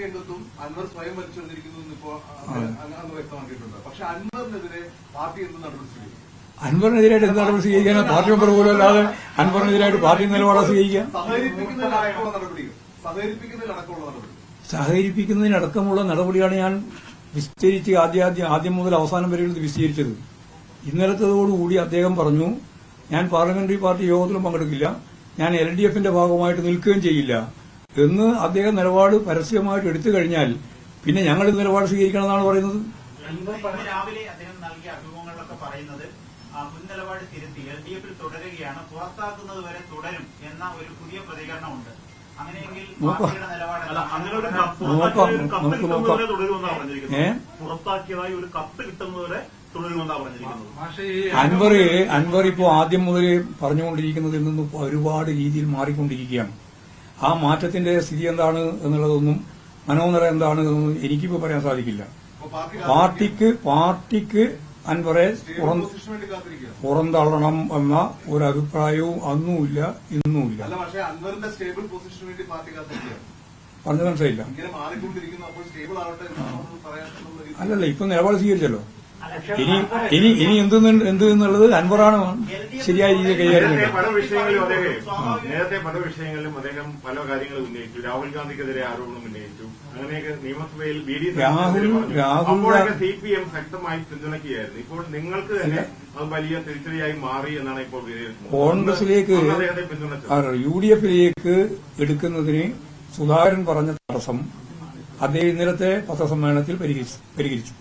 രംഗത്തും അൻവർ സ്വയം വ്യക്തമാക്കിയിട്ടുണ്ട്. പക്ഷെ അൻവറിനെതിരെ പാർട്ടി എന്ത് നടപടി സ്വീകരിക്കും? അൻവറിനെതിരായിട്ട് എന്ത് നടപടി സ്വീകരിക്കാൻ പാർട്ടി മെമ്പർ പോലും അല്ലാതെ അൻവറിനെതിരായിട്ട് പാർട്ടി നിലപാടാ സ്വീകരിക്കാം? സഹകരിപ്പിക്കുന്നതിനടക്കമുള്ള നടപടിയാണ് ഞാൻ വിസ്തരിച്ച് ആദ്യാദ്യം ആദ്യം മുതൽ അവസാനം വരെയുള്ളത് വിസ്തരിച്ചത്. ഇന്നലത്തതോടുകൂടി അദ്ദേഹം പറഞ്ഞു ഞാൻ പാർലമെന്ററി പാർട്ടി യോഗത്തിലും പങ്കെടുക്കില്ല. ഞാൻ എൽ ഡി എഫിന്റെ ഭാഗമായിട്ട് നിൽക്കുകയും ചെയ്യില്ല. എന്ന് അദ്ദേഹം നിലപാട് പരസ്യമായിട്ട് എടുത്തു കഴിഞ്ഞാൽ പിന്നെ ഞങ്ങൾ നിലപാട് സ്വീകരിക്കണമെന്നാണ് പറയുന്നത്? രാവിലെ അദ്ദേഹം നൽകിയ അഭിമുഖങ്ങളിലൊക്കെ പറയുന്നത് ആ, മുൻ നിലപാട് തിരുത്തി എൽ ഡി എഫിൽ തുടരുകയാണ് പുറത്താക്കുന്നത് വരെ തുടരും എന്ന ഒരു പുതിയ പ്രതികരണമുണ്ട്. അൻവർ അൻവർ ഇപ്പോ ആദ്യം മുതൽ പറഞ്ഞുകൊണ്ടിരിക്കുന്നതിൽ നിന്ന് ഒരുപാട് രീതിയിൽ മാറിക്കൊണ്ടിരിക്കുകയാണ്. ആ മാറ്റത്തിന്റെ സ്ഥിതി എന്താണ് എന്നുള്ളതൊന്നും മനോനില എന്താണ് എന്നൊന്നും എനിക്കിപ്പോൾ പറയാൻ സാധിക്കില്ല. പാർട്ടിക്ക് പാർട്ടിക്ക് അൻവറെ പുറന്തള്ളണം എന്ന ഒരു അഭിപ്രായവും അന്നുമില്ല ഇന്നുമില്ല. പറഞ്ഞു മനസ്സിലായില്ല. അല്ലല്ല ഇപ്പൊ നിലപാട് സ്വീകരിച്ചല്ലോ. ഇനി ഇനി ഇനി എന്ത് എന്ത് എന്നുള്ളത് അൻവറാണ് ശരിയായ രീതിയിൽ കൈകാര്യം നേരത്തെ പല വിഷയങ്ങളിലും അദ്ദേഹം. നേരത്തെ പല വിഷയങ്ങളിലും അദ്ദേഹം പല കാര്യങ്ങളും ഉന്നയിച്ചു. രാഹുൽ ഗാന്ധിക്കെതിരെ ആരോപണം ഉന്നയിച്ചു. അങ്ങനെയൊക്കെ നിയമസഭയിൽ ബി ഡി രാഹുൽ- അപ്പോഴൊക്കെ സി പി എം ശക്തമായി പിന്തുണയ്ക്കുകയായിരുന്നു. ഇപ്പോൾ നിങ്ങൾക്ക് തന്നെ അത് വലിയ തിരിച്ചടിയായി മാറി എന്നാണ് ഇപ്പോൾ കോൺഗ്രസിലേക്ക് യു ഡി എഫിലേക്ക് എടുക്കുന്നതിന് സുധാകരൻ പറഞ്ഞ തടസ്സം അദ്ദേഹം ഇന്നലത്തെ പത്രസമ്മേളനത്തിൽ പരിഹരിച്ചു.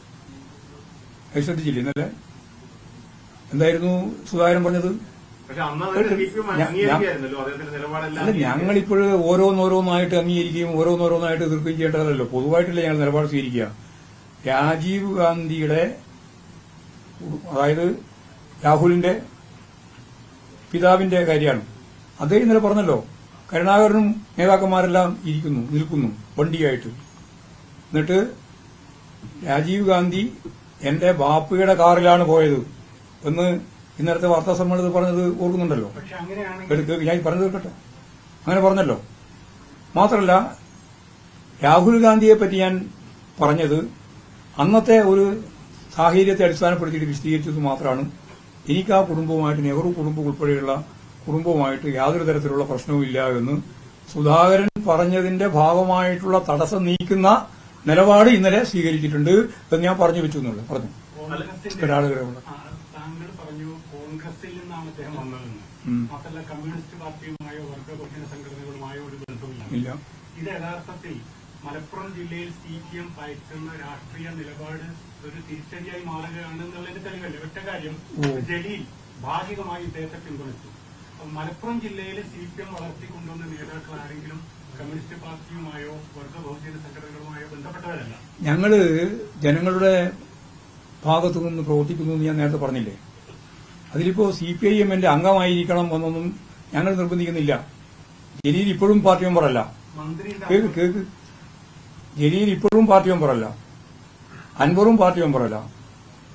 അത് ശ്രദ്ധിച്ചില്ലേ? ഇന്നലെ എന്തായിരുന്നു സുധാകരൻ പറഞ്ഞത്? അല്ല ഞങ്ങളിപ്പോഴ് ഓരോന്നോരോന്നായിട്ട് അംഗീകരിക്കുകയും ഓരോന്നോരോന്നായിട്ട് എതിർക്കുകയും ചെയ്യേണ്ടതല്ലോ പൊതുവായിട്ടല്ലേ ഞങ്ങൾ നിലപാട് സ്വീകരിക്കുക. രാജീവ് ഗാന്ധിയുടെ അതായത് രാഹുലിന്റെ പിതാവിന്റെ കാര്യമാണ്. അദ്ദേഹം ഇന്നലെ പറഞ്ഞല്ലോ. കരുണാകരനും നേതാക്കന്മാരെല്ലാം ഇരിക്കുന്നു നിൽക്കുന്നു വണ്ടിയായിട്ട്. എന്നിട്ട് രാജീവ് ഗാന്ധി എന്റെ ബാപ്പയുടെ കാറിലാണ് പോയത് എന്ന് ഇന്നലത്തെ വാർത്താ സമ്മേളനത്തിൽ പറഞ്ഞത് ഓർക്കുന്നുണ്ടല്ലോ. ഞാൻ പറഞ്ഞു തീർക്കട്ടെ അങ്ങനെ പറഞ്ഞല്ലോ. മാത്രമല്ല രാഹുൽ ഗാന്ധിയെ പറ്റി ഞാൻ പറഞ്ഞത് അന്നത്തെ ഒരു സാഹചര്യത്തെ അടിസ്ഥാനപ്പെടുത്തിയിട്ട് വിശദീകരിച്ചത് മാത്രമാണ്. എനിക്ക് ആ കുടുംബവുമായിട്ട് നെഹ്റു കുടുംബം ഉൾപ്പെടെയുള്ള കുടുംബവുമായിട്ട് യാതൊരു തരത്തിലുള്ള പ്രശ്നവുമില്ല എന്ന് സുധാകരൻ പറഞ്ഞതിന്റെ ഭാഗമായിട്ടുള്ള തടസ്സം നീക്കുന്ന നിലപാട് ഇന്നലെ സ്വീകരിച്ചിട്ടുണ്ട്. എന്ന് ഞാൻ പറഞ്ഞു വെച്ചു എന്നുള്ളത് പറഞ്ഞു. ഒരാളുകളെ താങ്കൾ പറഞ്ഞു കോൺഗ്രസിൽ നിന്നാണ് അദ്ദേഹം വന്നതെന്ന്. മാത്രമല്ല കമ്മ്യൂണിസ്റ്റ് പാർട്ടിയുമായോ സംഘടനകളുമായോ ഒരു ബന്ധമില്ല ഇത് യഥാർത്ഥത്തിൽ മലപ്പുറം ജില്ലയിൽ സി പി എം പയറ്റുന്ന രാഷ്ട്രീയ നിലപാട് ഒരു തിരിച്ചടിയായി മാറുകയാണ് എന്നുള്ളതിന്റെ തെളിവല്ലേ? ഒറ്റ കാര്യം. ജലീൽ ഭാഗികമായി ഇദ്ദേഹത്തെ പിന്തുണച്ചു. മലപ്പുറം ജില്ലയിലെ സി പി എം വളർത്തിക്കൊണ്ടുവന്ന നേതാക്കൾ ആരെങ്കിലും കമ്മ്യൂണിസ്റ്റ് പാർട്ടിയുമായോ വർഗ ബഹുജന സംഘടനകളുമായോ ബന്ധപ്പെട്ടവരല്ല. ഞങ്ങൾ ജനങ്ങളുടെ ഭാഗത്തു നിന്ന് പ്രവർത്തിക്കുന്നു എന്ന് ഞാൻ നേരത്തെ പറഞ്ഞില്ലേ? അതിലിപ്പോ സി പി ഐ എമ്മിന്റെ അംഗമായിരിക്കണം എന്നൊന്നും ഞങ്ങൾ നിർബന്ധിക്കുന്നില്ല. ജലീൽ ഇപ്പോഴും പാർട്ടി മെമ്പറല്ല കേക്ക് കേക്ക്. ജലീൽ ഇപ്പോഴും പാർട്ടി മെമ്പറല്ല അൻവറും പാർട്ടി മെമ്പറല്ല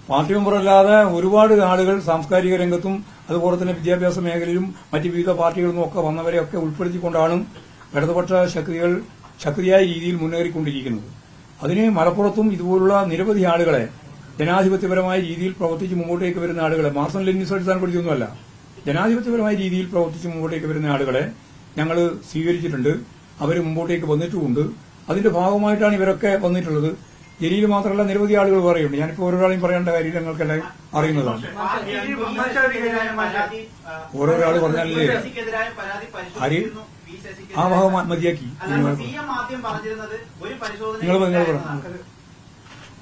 പാർട്ടി മെമ്പറല്ലാതെ ഒരുപാട് ആളുകൾ സാംസ്കാരിക രംഗത്തും അതുപോലെ തന്നെ വിദ്യാഭ്യാസ മേഖലയിലും മറ്റ് വിവിധ പാർട്ടികളിലും ഒക്കെ വന്നവരെയൊക്കെ ഉൾപ്പെടുത്തിക്കൊണ്ടാണ് ഇടതുപക്ഷ ശക്തികൾ ശക്തിയായ രീതിയിൽ മുന്നേറിക്കൊണ്ടിരിക്കുന്നത് അതിന് മലപ്പുറത്തും ഇതുപോലുള്ള നിരവധി ആളുകളെ ജനാധിപത്യപരമായ രീതിയിൽ പ്രവർത്തിച്ച് മുമ്പോട്ടേക്ക് വരുന്ന ആളുകളെ മാർസൺ ലെനിസ് അടിസ്ഥാനപ്പെടുത്തിയൊന്നുമല്ല ജനാധിപത്യപരമായ രീതിയിൽ പ്രവർത്തിച്ച് മുമ്പോട്ടേക്ക് വരുന്ന ആളുകളെ ഞങ്ങൾ സ്വീകരിച്ചിട്ടുണ്ട്. അവർ മുമ്പോട്ടേക്ക് വന്നിട്ടുമുണ്ട്. അതിന്റെ ഭാഗമായിട്ടാണ് ഇവരൊക്കെ വന്നിട്ടുള്ളത്. ജലീൽ മാത്രമല്ല നിരവധി ആളുകൾ പറയുന്നുണ്ട്. ഞാനിപ്പോൾ ഓരോരാളെയും പറയേണ്ട കാര്യം ഞങ്ങൾക്കെല്ലാം അറിയുന്നതാണ്. ഓരോരാൾ പറഞ്ഞാലേ പരാതി, ആ, ഭാഗം മതിയാക്കി. നിങ്ങൾ.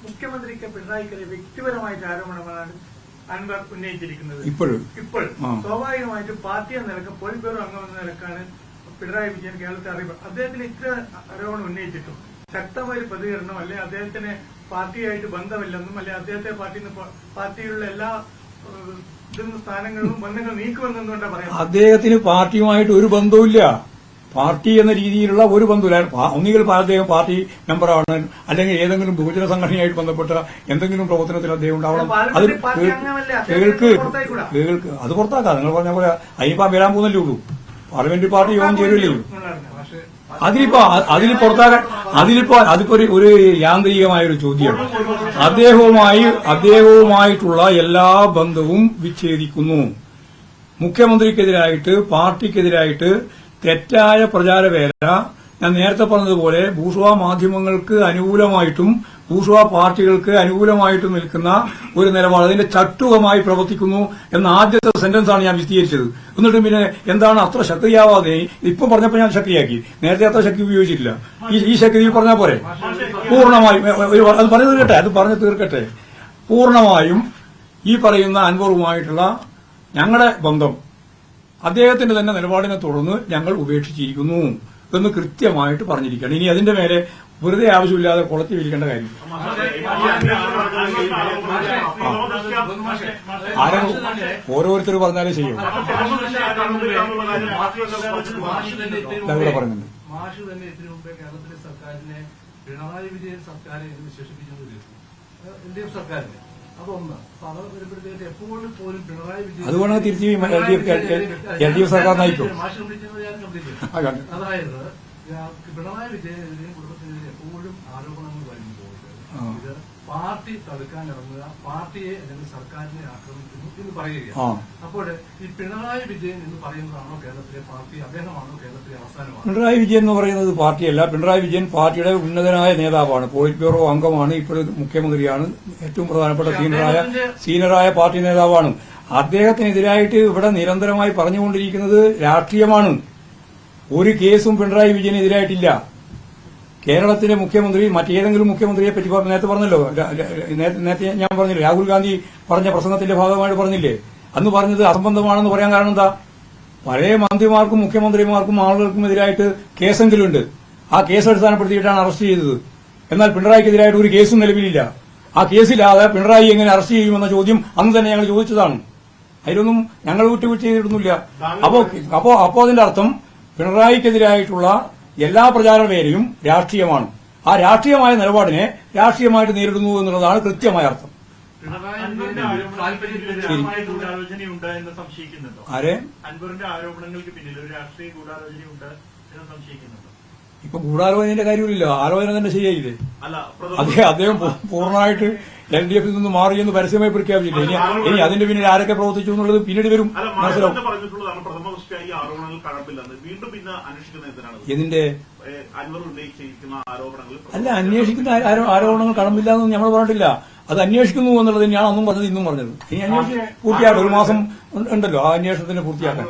മുഖ്യമന്ത്രിക്ക് പിണറായിക്കരെ വ്യക്തിപരമായിട്ട് ആരോപണമാണ് അൻവർ ഉന്നയിച്ചിരിക്കുന്നത്. ഇപ്പോഴും ഇപ്പോൾ. സ്വാഭാവികമായിട്ടും പാർട്ടി എന്ന നിലയ്ക്ക് പോളിറ്റ് ബ്യൂറോ അംഗം എന്ന നിലക്കാണ് പിണറായി വിജയൻ കേരളത്തെ അറിയുന്നത്. അദ്ദേഹത്തിന് ഇത്ര ആരോപണം ഉന്നയിച്ചിട്ടും ശക്തമായ പ്രതികരണം അല്ലെ അദ്ദേഹത്തിന് പാർട്ടിയായിട്ട് ബന്ധമില്ലെന്നും അല്ലെ അദ്ദേഹത്തെ പാർട്ടി പാർട്ടിയിലുള്ള എല്ലാ ഇതും സ്ഥാനങ്ങളിലും ബന്ധങ്ങൾ നീക്കുമെന്നെന്നുകൊണ്ടാണ് പറയാം? അദ്ദേഹത്തിന് പാർട്ടിയുമായിട്ട് ഒരു ബന്ധവുമില്ല. പാർട്ടി എന്ന രീതിയിലുള്ള ഒരു ബന്ധമില്ല ഒന്നുകിൽ അദ്ദേഹം പാർട്ടി മെമ്പറാണ് അല്ലെങ്കിൽ ഏതെങ്കിലും ബഹുജന സംഘടനയായിട്ട് ബന്ധപ്പെട്ട എന്തെങ്കിലും പ്രവർത്തനത്തിൽ അദ്ദേഹം ഉണ്ടാവണം. അത്? കേൾക്ക്. കേൾക്ക്. അത് പുറത്താക്കാം നിങ്ങൾ പറഞ്ഞ പോലെ അതിനിപ്പോ വരാൻ പോകുന്നല്ലേ ഉള്ളൂ. പാർലമെന്റ് പാർട്ടി യോഗം ചേരില്ലേ അതിലിപ്പോ അതിൽ പുറത്താകാൻ അതിലിപ്പോ അതിപ്പോ ഒരു ഒരു യാന്ത്രികമായ ഒരു ചോദ്യമാണ്. അദ്ദേഹവുമായി അദ്ദേഹവുമായിട്ടുള്ള എല്ലാ ബന്ധവും വിച്ഛേദിക്കുന്നു. മുഖ്യമന്ത്രിക്കെതിരായിട്ട് പാർട്ടിക്കെതിരായിട്ട് തെറ്റായ പ്രചാരവേല. ഞാൻ നേരത്തെ പറഞ്ഞതുപോലെ ഭൂഷുവ മാധ്യമങ്ങൾക്ക് അനുകൂലമായിട്ടും ഭൂഷുവ പാർട്ടികൾക്ക് അനുകൂലമായിട്ടും നിൽക്കുന്ന ഒരു നിലപാട് അതിന്റെ ചട്ടുകമായി പ്രവർത്തിക്കുന്നു എന്ന ആദ്യത്തെ സെന്റൻസ് ആണ് ഞാൻ വിശദീകരിച്ചത്. എന്നിട്ടും പിന്നെ എന്താണ് അത്ര ശക്തിയാവാതെ ഇപ്പം പറഞ്ഞപ്പോൾ ഞാൻ ശക്തിയാക്കി. നേരത്തെ അത്ര ശക്തി ഉപയോഗിച്ചിട്ടില്ല. ഈ ഈ ശക്തി പറഞ്ഞാൽ പോരെ? പൂർണമായും അത് പറഞ്ഞു തീർക്കട്ടെ അത് പറഞ്ഞു തീർക്കട്ടെ. പൂർണമായും ഈ പറയുന്ന അൻവറുമായിട്ടുള്ള ഞങ്ങളുടെ ബന്ധം അദ്ദേഹത്തിന്റെ തന്നെ നിലപാടിനെ തുടർന്ന് ഞങ്ങൾ ഉപേക്ഷിച്ചിരിക്കുന്നു എന്ന് കൃത്യമായിട്ട് പറഞ്ഞിരിക്കുകയാണ്. ഇനി അതിന്റെ മേലെ വെറുതെ ആവശ്യമില്ലാതെ കുളത്തി വിരിക്കേണ്ട കാര്യം ആരും ഓരോരുത്തർ പറഞ്ഞാലേ ചെയ്യും ഇവിടെ പറയുന്നുണ്ട് മാഷ് തന്നെ ഇതിനു പിണറായി വിജയൻ സർക്കാരെ എന്ന് വിശേഷിപ്പിക്കുന്നത് എൽ ഡി എഫ് സർക്കാരിനെ. അതൊന്ന് തിരിച്ചു വിജയൻ എൽ ഡി എഫ് സർക്കാർ നയിക്കും. അതായത് പിണറായി വിജയനെതിരെയും കുടുംബത്തിനെതിരെ എപ്പോഴും ആരോപണങ്ങൾ വരുമ്പോൾ. ഇത് പാർട്ടി തടുക്കാൻ ഇറങ്ങുക പാർട്ടിയെ അല്ലെങ്കിൽ സർക്കാരിനെ ആക്രമിക്കുന്നു എന്ന്. പറയുകയാണ്. അപ്പോൾ ഈ പിണറായി വിജയൻ എന്ന് പറയുന്നതാണോ കേരളത്തിലെ പാർട്ടി? അദ്ദേഹമാണോ കേരളത്തിലെ അവസാനമാണ്? പിണറായി വിജയൻ എന്ന് പറയുന്നത് പാർട്ടിയല്ല. പിണറായി വിജയൻ പാർട്ടിയുടെ ഉന്നതനായ നേതാവാണ്. പോളിറ്റ് ബ്യൂറോ അംഗമാണ്. ഇപ്പോഴും മുഖ്യമന്ത്രിയാണ്. ഏറ്റവും പ്രധാനപ്പെട്ട സീനിയറായ സീനിയറായ പാർട്ടി നേതാവാണ്. അദ്ദേഹത്തിനെതിരായിട്ട് ഇവിടെ നിരന്തരമായി പറഞ്ഞുകൊണ്ടിരിക്കുന്നത് രാഷ്ട്രീയമാണ്. ഒരു കേസും പിണറായി വിജയനെതിരായിട്ടില്ല. കേരളത്തിലെ മുഖ്യമന്ത്രി മറ്റേതെങ്കിലും മുഖ്യമന്ത്രിയെ പറ്റി നേരത്തെ പറഞ്ഞല്ലോ. നേരത്തെ ഞാൻ പറഞ്ഞില്ലേ രാഹുൽ ഗാന്ധി പറഞ്ഞ പ്രസംഗത്തിന്റെ ഭാഗമായിട്ട് പറഞ്ഞില്ലേ? അന്ന് പറഞ്ഞത് അസംബന്ധമാണെന്ന് പറയാൻ കാരണം എന്താ? പഴയ മന്ത്രിമാർക്കും മുഖ്യമന്ത്രിമാർക്കും ആളുകൾക്കും എതിരായിട്ട് കേസെങ്കിലുണ്ട്. ആ കേസ് അടിസ്ഥാനപ്പെടുത്തിയിട്ടാണ് അറസ്റ്റ് ചെയ്തത്. എന്നാൽ പിണറായിക്കെതിരായിട്ട് ഒരു കേസും നിലവിലില്ല. ആ കേസില്ലാതെ പിണറായി എങ്ങനെ അറസ്റ്റ് ചെയ്യുമെന്ന ചോദ്യം അന്ന് തന്നെ ഞങ്ങൾ ചോദിച്ചതാണ്. അതിലൊന്നും ഞങ്ങൾ വിട്ടുവീഴ്ച ചെയ്തിരുന്നില്ല അപ്പോ അപ്പോ അപ്പോ അതിന്റെ അർത്ഥം പിണറായിക്കെതിരായിട്ടുള്ള എല്ലാ പ്രചാരണ പ്രചാരണവേലയും രാഷ്ട്രീയമാണ്. ആ രാഷ്ട്രീയമായ നിലപാടിനെ രാഷ്ട്രീയമായിട്ട് നേരിടുന്നു എന്നുള്ളതാണ് കൃത്യമായ അർത്ഥം. ആരെ? അൻവറിന്റെ ആരോപണങ്ങൾക്ക് പിന്നിൽ ഒരു രാഷ്ട്രീയ ഗൂഢാലോചനയുണ്ട് എന്ന് സംശയിക്കുന്നുണ്ടോ? ഇപ്പൊ ഗൂഢാലോചനയുടെ കാര്യമില്ലല്ലോ. ആലോചന തന്നെ ശരിയായില്ലേ? അദ്ദേഹം അദ്ദേഹം പൂർണമായിട്ട് എൽ ഡി എഫിൽ നിന്ന് മാറിയെന്ന് പരസ്യമായി പ്രഖ്യാപിച്ചില്ല? ഇനി ഇനി അതിന്റെ പിന്നിൽ ആരൊക്കെ പ്രവർത്തിച്ചു എന്നുള്ളത് പിന്നീട് വരും. മനസ്സിലാവും? ഇതിന്റെ അല്ല അന്വേഷിക്കുന്ന ആരോ- ആരോ- ആരോപണങ്ങൾ കടമ്പില്ല എന്ന് നമ്മൾ പറഞ്ഞിട്ടില്ല. അത് അന്വേഷിക്കുന്നു എന്നുള്ളത് ഞാൻ ഒന്നും പറഞ്ഞത് ഇന്നും പറഞ്ഞത്. ഇനി അന്വേഷിച്ച് പൂർത്തിയാക്കാം. ഒരു മാസം ഉണ്ടല്ലോ. ആ അന്വേഷണത്തിന് പൂർത്തിയാക്കാൻ